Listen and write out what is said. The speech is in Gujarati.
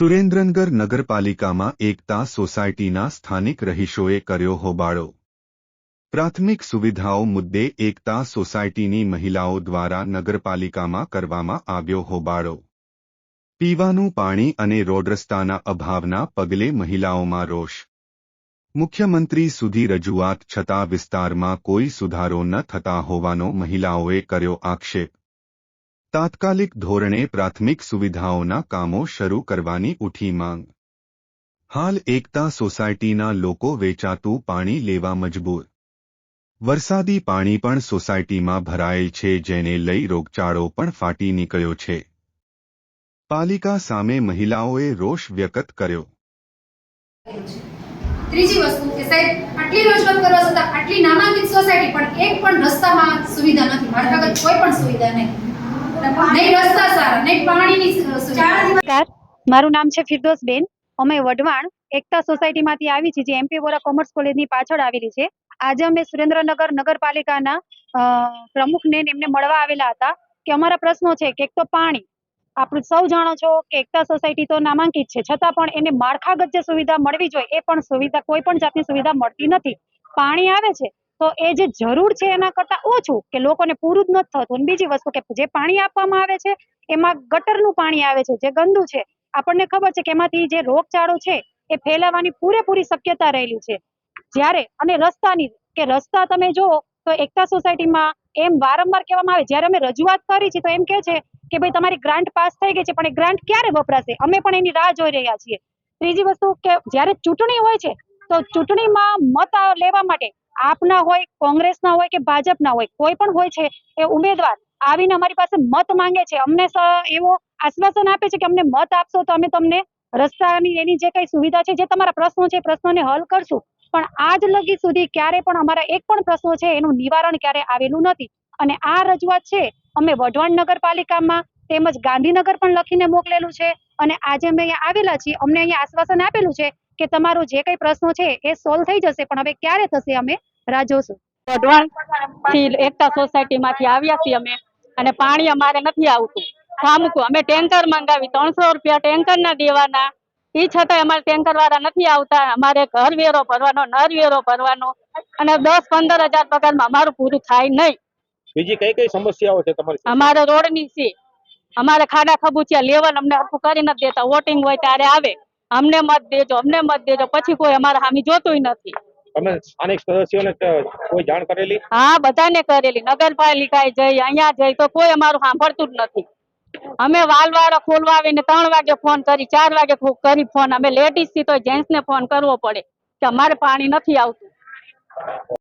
સુરેન્દ્રનગર નગરપાલિકામાં એકતા સોસાયટીના સ્થાનિક રહીશોએ કર્યો હોબાળો. પ્રાથમિક સુવિધાઓ મુદ્દે એકતા સોસાયટીની મહિલાઓ દ્વારા નગરપાલિકામાં કરવામાં આવ્યો હોબાળો. પીવાનું પાણી અને રોડ રસ્તાના અભાવના પગલે મહિલાઓમાં રોષ. મુખ્યમંત્રી સુધી રજૂઆત છતાં વિસ્તારમાં કોઈ સુધારો ન થતા હોવાનો મહિલાઓએ કર્યો આક્ષેપ. તાત્કાલિક ધોરણે પ્રાથમિક સુવિધાઓના કામો શરૂ કરવાની ઉઠી માંગ. હાલ એકતા સોસાયટીના લોકો વેચાતું પાણી લેવા મજબૂર. વરસાદી પાણી પણ સોસાયટીમાં ભરાયેલ છે, જેને લઈ રોગચાળો પણ ફાટી નીકળ્યો છે. પાલિકા સામે મહિલાઓએ રોષ વ્યક્ત કર્યો. ત્રીજી વસ્તુ કે સાહેબ, આટલી રજૂઆત કરવા છતાં આટલી નામાંકિત સોસાયટી પણ એક પણ રસ્તામાં સુવિધા નથી. માળખાગત કોઈ પણ સુવિધા નહીં. નહીં રસ્તા સારા. નહીં પાણીની નમસ્કાર. મારું નામ છે ફિરદોસ બેન અમે વઢવાણ એકતા સોસાયટીમાંથી આવી છીએ જે એમપી વોરા કોમર્સ કોલેજની પાછળ આવેલી છે. આજે અમે સુરેન્દ્રનગર નગરપાલિકાના પ્રમુખને એમને મળવા આવેલા હતા કે અમારા પ્રશ્નો છે કે એક તો પાણી. આપણે સૌ જાણો છો કે એકતા સોસાયટી તો નામાંકિત છે. છતાં પણ એને માળખાગત જે સુવિધા મળવી જોઈએ એ પણ સુવિધા કોઈ પણ જાતની સુવિધા મળતી નથી. પાણી આવે છે. તો એ જે જરૂર છે એના કરતાં ઓછું કે લોકોને પૂરું જ નથી થતું. અને બીજી વસ્તુ કે જે પાણી આપવામાં આવે છે, એમાં ગટરનું પાણી આવે છે, જે ગંદુ છે, આપણને ખબર છે કે એમાંથી જે રોગચાળો છે, એ ફેલાવાની પૂરેપૂરી શક્યતા રહેલી છે. જ્યારે અને રસ્તાની, કે રસ્તા તમે જુઓ, તો એકતા સોસાયટીમાં એમ વારંવાર કહેવામાં આવે, જ્યારે અમે રજૂઆત કરી છે તો એમ કહે છે કે ભાઈ તમારી ગ્રાન્ટ પાસ થઈ ગઈ છે, પણ એ ગ્રાન્ટ ક્યારે વપરાશે? અમે પણ એની રાહ જોઈ રહ્યા છીએ. ત્રીજી વસ્તુ કે જ્યારે ચૂંટણી હોય છે, તો ચૂંટણીમાં મત લેવા માટે આપના હોય, કોંગ્રેસના હોય કે ભાજપના હોય, કોઈ પણ હોય છે, એ ઉમેદવાર આવીને અમારી પાસે મત માંગે છે. અમને એવો આશ્વાસન આપે છે કે અમને મત આપશો તો અમે તમને રસ્તાની એની જે કઈ સુવિધા છે, જે તમારા પ્રશ્નો છે પ્રશ્નોને હલ કરશું. પણ આજ લગી સુધી ક્યારે પણ અમારા એક પણ પ્રશ્નો છે, એનું નિવારણ ક્યારે આવેલું નથી. અને આ રજૂઆત છે, અમે વઢવાણ નગરપાલિકામાં તેમજ ગાંધીનગર પણ લખીને મોકલેલું છે. અને આજે અમે અહીંયા આવેલા છીએ, અમને અહીંયા આશ્વાસન આપેલું છે કે તમારો જે કઈ પ્રશ્નો છે, એ સોલ્વ થઈ જશે. પણ હવે ક્યારે થશે, અમે રાહ જોશું. વઢવાણથી એકતા સોસાયટી માંથી આવ્યા છીએ અમે અને પાણી અમારે નથી આવતું. ઠામકું અમે ટેન્કર મંગાવી ત્રણસો રૂપિયા ટેન્કર ના દેવાના. એ છતાંય અમારે ટેન્કર વાળા નથી આવતા. અમારે ઘર વેરો ભરવાનો નર વેરો ભરવાનો અને દસ પંદર હજાર પગારમાં અમારું પૂરું થાય નહીં. બીજી કઈ કઈ સમસ્યાઓ છે તમારી અમારે રોડની છે. અમારે ખાડા ખબુચિયા લેવલ અમને હરખું કરી નથી દેતા. વોટિંગ હોય ત્યારે આવે. અમને મત દેજો અમને મત દેજો. પછી કોઈ અમારે હામી જોતુંય નથી. તમે સ્થાનિક સદસ્યોને કોઈ જાણ કરેલી? હા, બધાને કરેલી. નગરપાલિકાએ જઈ, અહીંયા જઈ તો કોઈ અમારું સાંભળતું જ નથી. અમે વાલવાળા ખોલવા આવીને ત્રણ વાગે ફોન કરી, ચાર વાગે કરી ફોન. અમે લેડીઝથી તો જેન્ટ્સ ને ફોન કરવો પડે, કે અમારે પાણી નથી આવતું.